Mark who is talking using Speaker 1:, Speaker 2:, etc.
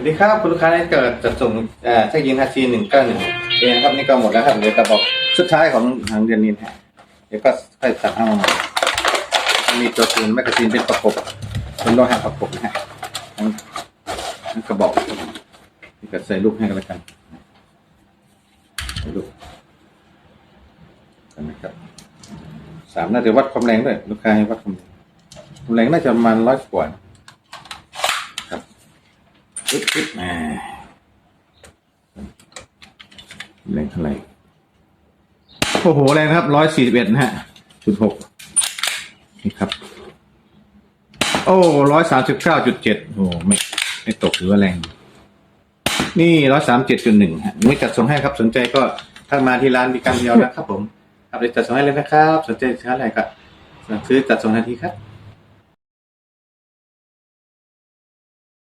Speaker 1: วัสดีครับคุณลูกค้าได้เกิดจัดส่งเอ่อเช็คยิงฮาซีหนึ่งเก้าหนึ่งเองนะครับนี่ก็หมดแล้วครับเหลือกระบอกสุดท้ายของทางเดือนนี้นะฮะเดี๋ยวก็ค่อยสั่งเอามามีตัวปืนแมกกาซีนเป็นประกบเป็นโลหะประกบนะฮะทั้งทั้งกระบอกนี่ก็ใส่ลูกให้กันแล้วกันใส่ลูกกันนะครับสามน่าจะวัดความแรงด้วยลูกค้าให้วัดความแรงความแรงน่าจะประมาณร้อยกว่า อึ๊บอึ๊บมาแรงเท่าไหร่โอ้โหแรงครับร้อยสี่สิบเอ็ดนะฮะจุดหกนี่ครับ โอ้ร้อยสามสิบเก้าจุดเจ็ดโอ้ไม่ไม่ตกหรือว่าแรง นี่ร้อยสามเจ็ดจุดหนึ่งฮะไม่จัดส่งให้ครับ สนใจก็ทักมาที่ร้านมีการเดียวนะครับผมครับเดี๋ยวจัดส่งให้เลยนะครับ สนใจสินค้าอะไรก็สั่งซื้อจัดส่งทันทีครับ